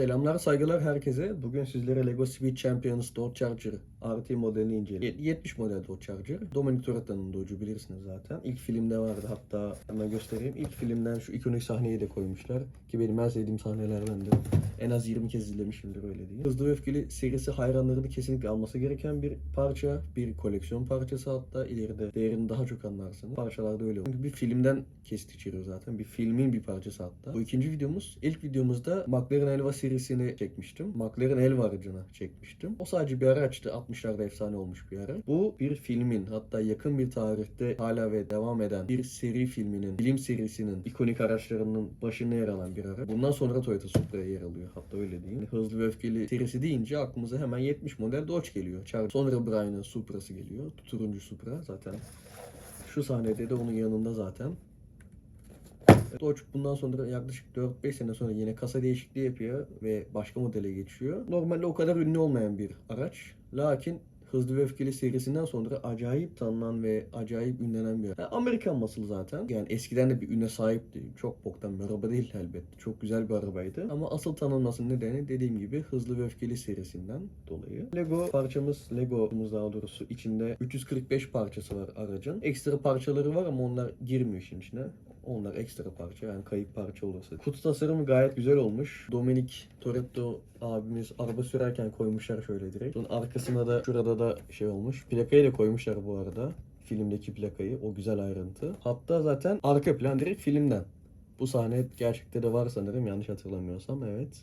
Selamlar, saygılar herkese. Bugün sizlere Lego Speed Champions Dodge Charger RT modelini inceleyelim. 70 model Dodge Charger. Dominic Toretto'nun Dodge'u bilirsiniz zaten. İlk filmde vardı hatta hemen göstereyim. İlk filmden şu ikonik sahneyi de koymuşlar. Ki benim en sevdiğim sahnelerdendir. En az 20 kez izlemişimdir öyle diyeyim. Hızlı ve Öfkeli serisi hayranlarını kesinlikle alması gereken bir parça. Bir koleksiyon parçası hatta ileride değerini daha çok anlarsınız. Parçalarda öyle oluyor. Çünkü bir filmden kesit içeriyor zaten. Bir filmin bir parçası hatta. Bu ikinci videomuz. İlk videomuzda McLaren Elva serisini çekmiştim. McLaren Elva aracını çekmiştim. O sadece bir araçtı. 60'larda efsane olmuş bir araç. Bu bir filmin hatta yakın bir tarihte hala ve devam eden bir seri filminin, film serisinin ikonik araçlarının başında yer alan bir araç. Bundan sonra Toyota Supra'ya yer alıyor. Hatta öyle diyeyim. Hızlı ve Öfkeli serisi deyince aklımıza hemen 70 model Dodge geliyor. Char- Sonra Brian'ın Supra'sı geliyor. Turuncu Supra zaten. Şu sahnede de onun yanında zaten. Dodge bundan sonra yaklaşık 4-5 sene sonra yine kasa değişikliği yapıyor ve başka modele geçiyor. Normalde o kadar ünlü olmayan bir araç. Lakin Hızlı ve Öfkeli serisinden sonra acayip tanınan ve acayip ünlenen bir. Yani Amerikan masıl zaten. Yani eskiden de bir üne sahipti. Çok boktan bir araba değil elbette. Çok güzel bir arabaydı. Ama asıl tanınmasının nedeni dediğim gibi Hızlı ve Öfkeli serisinden dolayı. Lego parçamız, Lego'muz daha doğrusu içinde 345 parçası var aracın. Ekstra parçaları var ama onlar girmiyor işin içine. Onlar ekstra parça yani kayıp parça olursa. Kutu tasarımı gayet güzel olmuş. Dominic Toretto abimiz araba sürerken koymuşlar şöyle direkt. Sonra arkasına da şurada da şey olmuş. Plakayı da koymuşlar bu arada. Filmdeki plakayı. O güzel ayrıntı. Hatta zaten arka plan direkt filmden. Bu sahne gerçekte de var sanırım yanlış hatırlamıyorsam. Evet.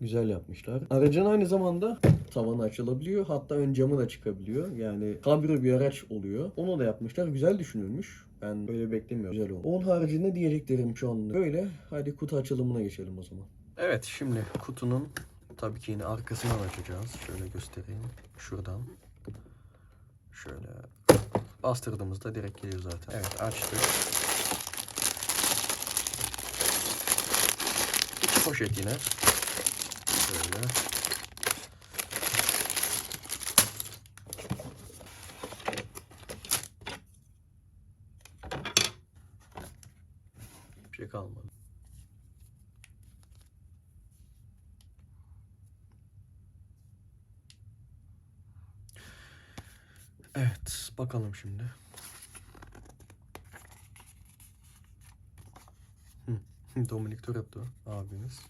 Güzel yapmışlar. Aracın aynı zamanda tavanı açılabiliyor. Hatta ön camı da çıkabiliyor. Yani kabrio bir araç oluyor. Onu da yapmışlar. Güzel düşünülmüş. Ben böyle beklemiyorum. Güzel oldu. Onun haricinde diyeceklerim şu anda böyle. Hadi kutu açılımına geçelim o zaman. Evet şimdi kutunun tabii ki yine arkasından açacağız. Şöyle göstereyim. Şuradan. Şöyle bastırdığımızda direkt geliyor zaten. Evet açtık. İki poşet yine. Şöyle. Bir şey kalmadı. Evet, bakalım şimdi. Hı, Dominic Toretto abimiz.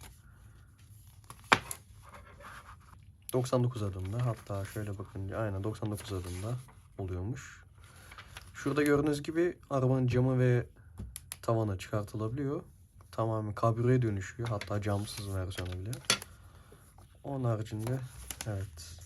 99 adımda hatta şöyle bakınca aynen 99 adımda oluyormuş. Şurada gördüğünüz gibi arabanın camı ve tavanı çıkartılabiliyor. Tamamen kabriyoya dönüşüyor. Hatta camsız versiyonu bile. Onun haricinde. Evet.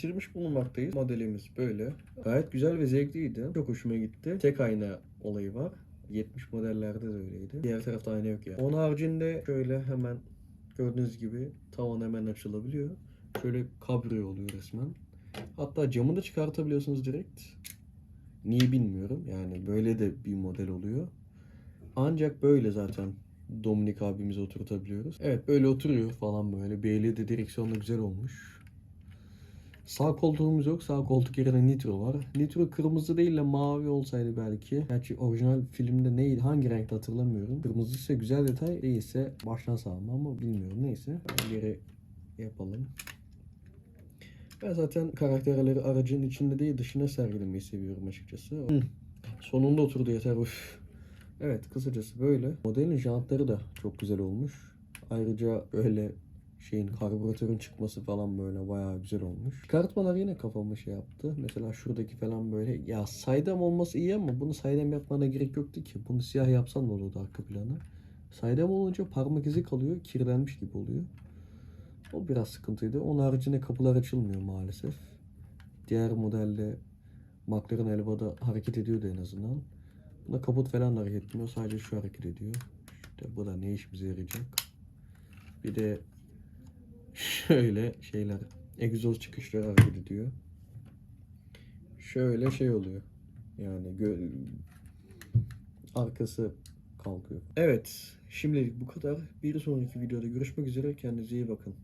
Bitirmiş bulunmaktayız. Modelimiz böyle. Gayet güzel ve zevkliydi. Çok hoşuma gitti. Tek ayna olayı var. 70 modellerde de öyleydi. Diğer tarafta ayna yok yani. Onun haricinde şöyle hemen gördüğünüz gibi tavan hemen açılabiliyor. Şöyle kabriyo oluyor resmen. Hatta camı da çıkartabiliyorsunuz direkt. Niye bilmiyorum. Yani böyle de bir model oluyor. Ancak böyle zaten Dominik abimizi oturtabiliyoruz. Evet böyle oturuyor falan böyle. Beyli de direksiyonda güzel olmuş. Sağ koltuğumuz yok. Sağ koltuk yerine nitro var. Nitro kırmızı değil de mavi olsaydı belki. Gerçi orijinal filmde neydi? Hangi renkte hatırlamıyorum. Kırmızı ise güzel detay. Değilse baştan sağma ama bilmiyorum. Neyse. Geri yapalım. Ben zaten karakterleri aracın içinde değil dışına sergilemeyi seviyorum açıkçası. Hı. Sonunda oturdu yeter. Üf. Evet kısacası böyle. Modelin jantları da çok güzel olmuş. Ayrıca öyle şeyin karbüratörün çıkması falan böyle bayağı güzel olmuş. Çıkartmalar yine kafamı şey yaptı. Mesela şuradaki falan böyle ya saydam olması iyi ama bunu saydam yapmana gerek yoktu ki. Bunu siyah yapsan da olurdu arka planı. Saydam olunca parmak izi kalıyor, kirlenmiş gibi oluyor. O biraz sıkıntıydı. Onun haricinde kapılar açılmıyor maalesef. Diğer modelde McLaren Elba'da hareket ediyordu en azından. Bunda kaput falan hareket etmiyor. Sadece şu hareket ediyor. İşte bu da ne işimize yarayacak. Bir de şöyle şeyler. Egzoz çıkışları hareket ediyor. Şöyle şey oluyor. Yani gö- arkası kalkıyor. Evet. Şimdilik bu kadar. Bir sonraki videoda görüşmek üzere. Kendinize iyi bakın.